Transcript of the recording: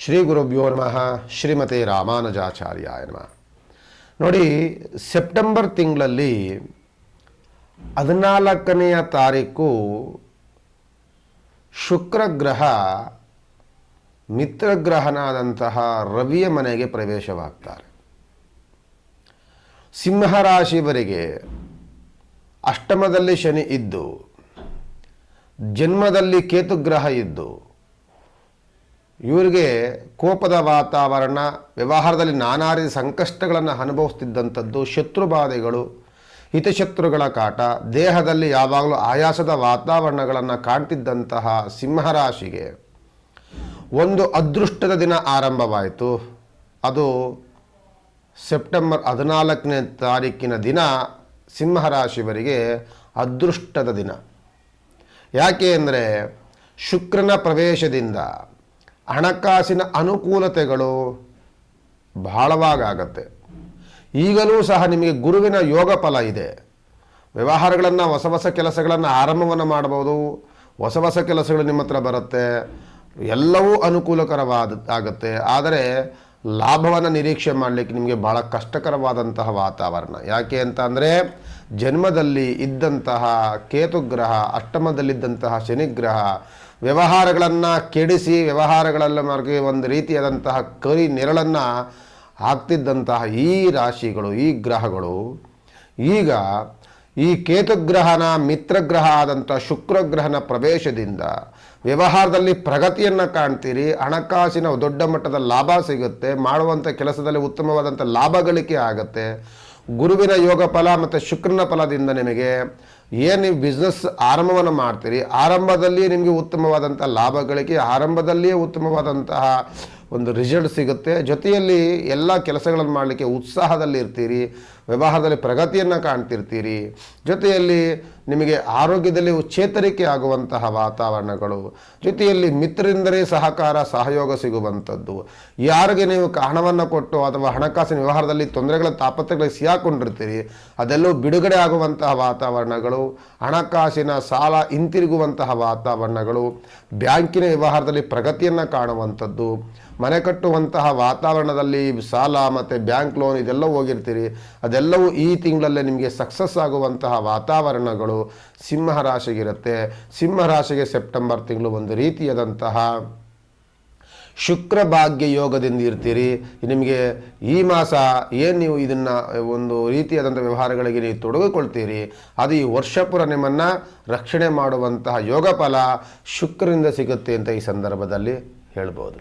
ಶ್ರೀ ಗುರುಭ್ಯೋ ನಮಃ. ಶ್ರೀಮತಿ ರಾಮಾನುಜಾಚಾರ್ಯ ನಮಃ. ನೋಡಿ, ಸೆಪ್ಟೆಂಬರ್ ತಿಂಗಳಲ್ಲಿ ಹದಿನಾಲ್ಕನೆಯ ತಾರೀಕು ಶುಕ್ರಗ್ರಹ ಮಿತ್ರಗ್ರಹನಾದಂತಹ ರವಿಯ ಮನೆಗೆ ಪ್ರವೇಶವಾಗ್ತಾರೆ. ಸಿಂಹರಾಶಿವರಿಗೆ ಅಷ್ಟಮದಲ್ಲಿ ಶನಿ ಇದ್ದು, ಜನ್ಮದಲ್ಲಿ ಕೇತುಗ್ರಹ ಇದ್ದು ಇವರಿಗೆ ಕೋಪದ ವಾತಾವರಣ, ವ್ಯವಹಾರದಲ್ಲಿ ನಾನಾ ರೀತಿ ಸಂಕಷ್ಟಗಳನ್ನು ಅನುಭವಿಸ್ತಿದ್ದಂಥದ್ದು ಶತ್ರುಬಾಧೆಗಳು, ಹಿತಶತ್ರುಗಳ ಕಾಟ, ದೇಹದಲ್ಲಿ ಯಾವಾಗಲೂ ಆಯಾಸದ ವಾತಾವರಣಗಳನ್ನು ಕಾಣ್ತಿದ್ದಂತಹ ಸಿಂಹರಾಶಿಗೆ ಒಂದು ಅದೃಷ್ಟದ ದಿನ ಆರಂಭವಾಯಿತು. ಅದು ಸೆಪ್ಟೆಂಬರ್ ಹದಿನಾಲ್ಕನೇ ತಾರೀಕಿನ ದಿನ ಸಿಂಹರಾಶಿಯವರಿಗೆ ಅದೃಷ್ಟದ ದಿನ. ಯಾಕೆ ಅಂದರೆ ಶುಕ್ರನ ಪ್ರವೇಶದಿಂದ ಹಣಕಾಸಿನ ಅನುಕೂಲತೆಗಳು ಬಹಳವಾಗತ್ತೆ ಈಗಲೂ ಸಹ ನಿಮಗೆ ಗುರುವಿನ ಯೋಗ ಫಲ ಇದೆ. ವ್ಯವಹಾರಗಳನ್ನು, ಹೊಸ ಹೊಸ ಕೆಲಸಗಳನ್ನು ಆರಂಭವನ್ನು ಮಾಡ್ಬೋದು. ಹೊಸ ಹೊಸ ಕೆಲಸಗಳು ನಿಮ್ಮ ಹತ್ರ ಬರುತ್ತೆ. ಎಲ್ಲವೂ ಅನುಕೂಲಕರವಾದ, ಆಗುತ್ತೆ. ಆದರೆ ಲಾಭವನ್ನು ನಿರೀಕ್ಷೆ ಮಾಡಲಿಕ್ಕೆ ನಿಮಗೆ ಬಹಳ ಕಷ್ಟಕರವಾದಂತಹ ವಾತಾವರಣ. ಯಾಕೆ ಅಂತ ಅಂದರೆ, ಜನ್ಮದಲ್ಲಿ ಇದ್ದಂತಹ ಕೇತುಗ್ರಹ, ಅಷ್ಟಮದಲ್ಲಿದ್ದಂತಹ ಶನಿಗ್ರಹ, ವ್ಯವಹಾರಗಳನ್ನು ಕೆಡಿಸಿ, ವ್ಯವಹಾರಗಳಲ್ಲಿ ಮಾರ್ಗ ಒಂದು ರೀತಿಯಾದಂತಹ ಕರಿ ನೆರಳನ್ನು ಹಾಕ್ತಿದ್ದಂತಹ ಈ ರಾಶಿಗಳು, ಈ ಗ್ರಹಗಳು, ಈಗ ಈ ಕೇತುಗ್ರಹನ ಮಿತ್ರಗ್ರಹ ಆದಂಥ ಶುಕ್ರಗ್ರಹನ ಪ್ರವೇಶದಿಂದ ವ್ಯವಹಾರದಲ್ಲಿ ಪ್ರಗತಿಯನ್ನು ಕಾಣ್ತೀರಿ, ಹಣಕಾಸಿನ ದೊಡ್ಡ ಮಟ್ಟದ ಲಾಭ ಸಿಗುತ್ತೆ, ಮಾಡುವಂಥ ಕೆಲಸದಲ್ಲಿ ಉತ್ತಮವಾದಂಥ ಲಾಭ ಗಳಿಕೆ ಆಗುತ್ತೆ. ಗುರುವಿನ ಯೋಗ ಫಲ ಮತ್ತು ಶುಕ್ರನ ಫಲದಿಂದ ನಿಮಗೆ ಏನು ನೀವು ಬಿಸ್ನೆಸ್ ಆರಂಭವನ್ನು ಮಾಡ್ತೀರಿ ಆರಂಭದಲ್ಲಿ ನಿಮಗೆ ಉತ್ತಮವಾದಂಥ ಲಾಭಗಳಿಗೆ ಆರಂಭದಲ್ಲಿಯೇ ಉತ್ತಮವಾದಂತಹ ಒಂದು ರಿಸಲ್ಟ್ ಸಿಗುತ್ತೆ. ಜೊತೆಯಲ್ಲಿ ಎಲ್ಲ ಕೆಲಸಗಳನ್ನು ಮಾಡಲಿಕ್ಕೆ ಉತ್ಸಾಹದಲ್ಲಿ ಇರ್ತೀರಿ, ವ್ಯವಹಾರದಲ್ಲಿ ಪ್ರಗತಿಯನ್ನು ಕಾಣ್ತಿರ್ತೀರಿ. ಜೊತೆಯಲ್ಲಿ ನಿಮಗೆ ಆರೋಗ್ಯದಲ್ಲಿ ಚೇತರಿಕೆ ಆಗುವಂತಹ ವಾತಾವರಣಗಳು. ಜೊತೆಯಲ್ಲಿ ಮಿತ್ರರಿಂದಲೇ ಸಹಕಾರ, ಸಹಯೋಗ ಸಿಗುವಂಥದ್ದು. ಯಾರಿಗೆ ನೀವು ಹಣವನ್ನು ಕೊಟ್ಟು ಅಥವಾ ಹಣಕಾಸಿನ ವ್ಯವಹಾರದಲ್ಲಿ ತೊಂದರೆಗಳ ತಾಪತ್ರಗಳಿಗೆ ಸಿಹಾಕೊಂಡಿರ್ತೀರಿ ಅದೆಲ್ಲವೂ ಬಿಡುಗಡೆ ಆಗುವಂತಹ ವಾತಾವರಣಗಳು. ಹಣಕಾಸಿನ ಸಾಲ ಹಿಂತಿರುಗುವಂತಹ ವಾತಾವರಣಗಳು, ಬ್ಯಾಂಕಿನ ವ್ಯವಹಾರದಲ್ಲಿ ಪ್ರಗತಿಯನ್ನು ಕಾಣುವಂಥದ್ದು, ಮನೆ ಕಟ್ಟುವಂತಹ ವಾತಾವರಣದಲ್ಲಿ ಸಾಲ ಮತ್ತು ಬ್ಯಾಂಕ್ ಲೋನ್ ಇದೆಲ್ಲ ಹೋಗಿರ್ತೀರಿ. ಅದೆಲ್ಲವೂ ಈ ತಿಂಗಳಲ್ಲೇ ನಿಮಗೆ ಸಕ್ಸಸ್ ಆಗುವಂತಹ ವಾತಾವರಣಗಳು ಸಿಂಹರಾಶಿಗಿರುತ್ತೆ ಸಿಂಹರಾಶಿಗೆ ಸೆಪ್ಟೆಂಬರ್ ತಿಂಗಳು ಒಂದು ರೀತಿಯಾದಂತಹ ಶುಕ್ರ ಭಾಗ್ಯ ಯೋಗದಿಂದ ಇರ್ತೀರಿ. ನಿಮಗೆ ಈ ಮಾಸ ಏನು ನೀವು ಇದನ್ನು ಒಂದು ರೀತಿಯಾದಂಥ ವ್ಯವಹಾರಗಳಿಗೆ ನೀವು ತೊಡಗಿಕೊಳ್ತೀರಿ. ಅದು ಈ ವರ್ಷಪುರ ನಿಮ್ಮನ್ನು ರಕ್ಷಣೆ ಮಾಡುವಂತಹ ಯೋಗ ಫಲ ಶುಕ್ರನಿಂದ ಸಿಗುತ್ತೆ ಅಂತ ಈ ಸಂದರ್ಭದಲ್ಲಿ ಹೇಳ್ಬೋದು.